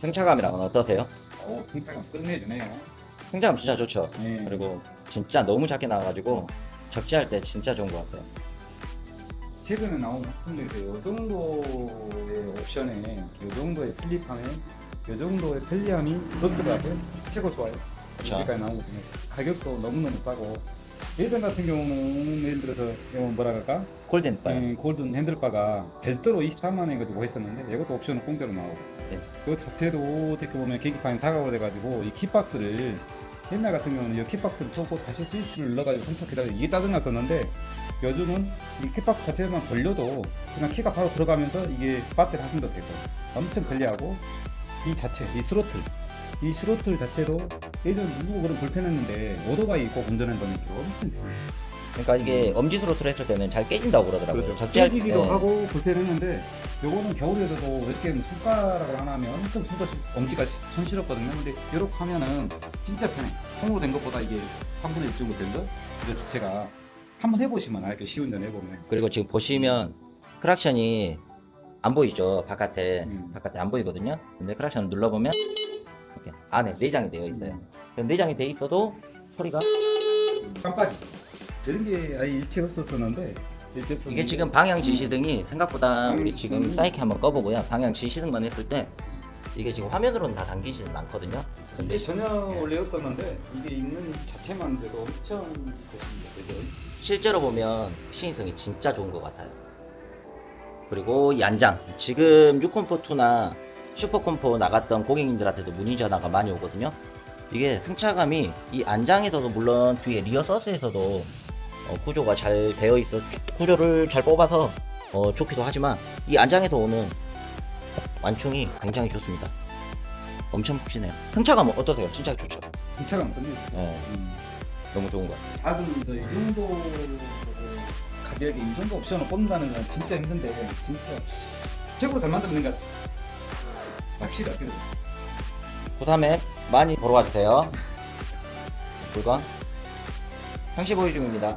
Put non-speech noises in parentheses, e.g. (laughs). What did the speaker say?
승차감이랑은 어떠세요? 오, 생각감 끝내주네요. 승차감 진짜 좋죠. 네. 그리고 진짜 너무 작게 나와가지고 적재할 때 진짜 좋은 것 같아요. 최근에 나온 제품들에서 이 정도의 옵션에 이 정도의 슬립함에 이 정도의 편리함이 롯데가게 최고 좋아요. 그쵸. 여기까지 나온 것 중에 가격도 너무너무 싸고 예전 같은 경우는 예를 들어서 뭐라 그럴까 골든바요. 음, 골든 핸들바가 별도로 23만 원 가지고 했었는데 이것도 옵션은 공짜로 나오고 네. 그 자체도 어떻게 보면 계기판이 사각으로 돼가지고 이 킥박스를 옛날 같은 경우는 이 킥박스를 쏘고 다시 스위치를 눌러가지고 선착해다가 이게 짜증났었는데 요즘은 이 킥박스 자체만 돌려도 그냥 키가 바로 들어가면서 이게 배터리 하순도 되고 엄청 편리하고 이 자체 이 스로틀 이 스로틀 자체도 예전 누구 그런 불편했는데 오토바이 꼭 운전한다는 게 엄청 편해요. 그러니까 이게 엄지 스로틀 했을 때는 잘 깨진다고 그러더라고요. 그렇죠. 적재할 깨지기도 때 하고 불편했는데 요거는 겨울에도 웹게임 손가락을 하나 하면 엄청 손가 엄지가 손실었거든요. 근데 이렇게 하면은 진짜 편해. 손으로 된 것보다 이게 3분의 1 정도 된 거? 이거 자체가 한번 해보시면 알게 쉬운 전 해보면. 그리고 지금 보시면 크락션이 안 보이죠 바깥에 음. 바깥에 안 보이거든요. 근데 크락션 눌러보면 이렇게 안에 내장이 되어 있어요. 그 내장이 돼 있어도 소리가 깜빡이. 이런 게 아예 일체 없었었는데 일체 없었는데 이게 지금 방향 지시등이 생각보다 우리 지금 음. 사이키 한번 꺼보고요. 방향 지시등만 했을 때 이게 지금 화면으로는 다 당기지는 않거든요. 근데 이게 전혀 원래 없었는데 이게 있는 자체만 돼도 엄청 좋습니다. 그죠? 실제로 보면 시인성이 진짜 좋은 것 같아요. 그리고 이 안장 지금 6컴포2나 슈퍼컴포 나갔던 고객님들한테도 문의 전화가 많이 오거든요. 이게 승차감이 이 안장에서도 물론 뒤에 리어 서스에서도 어, 구조가 잘 되어 있어 구조를 잘 뽑아서 어, 좋기도 하지만 이 안장에서 오는 완충이 굉장히 좋습니다. 엄청 푹신해요. 승차감은 어떠세요? 진짜 좋죠. 주차감 끝내죠. 예, 음. 너무 좋은 것 같아요. 작은 그이 정도 가격에 이 정도 옵션을 뽑는다는 건 진짜 힘든데 진짜 최고로 잘 만드는 것 같아. 확실히 어떻게 고3에 많이 보러 와주세요. (laughs) 물건 상시 보유 중입니다.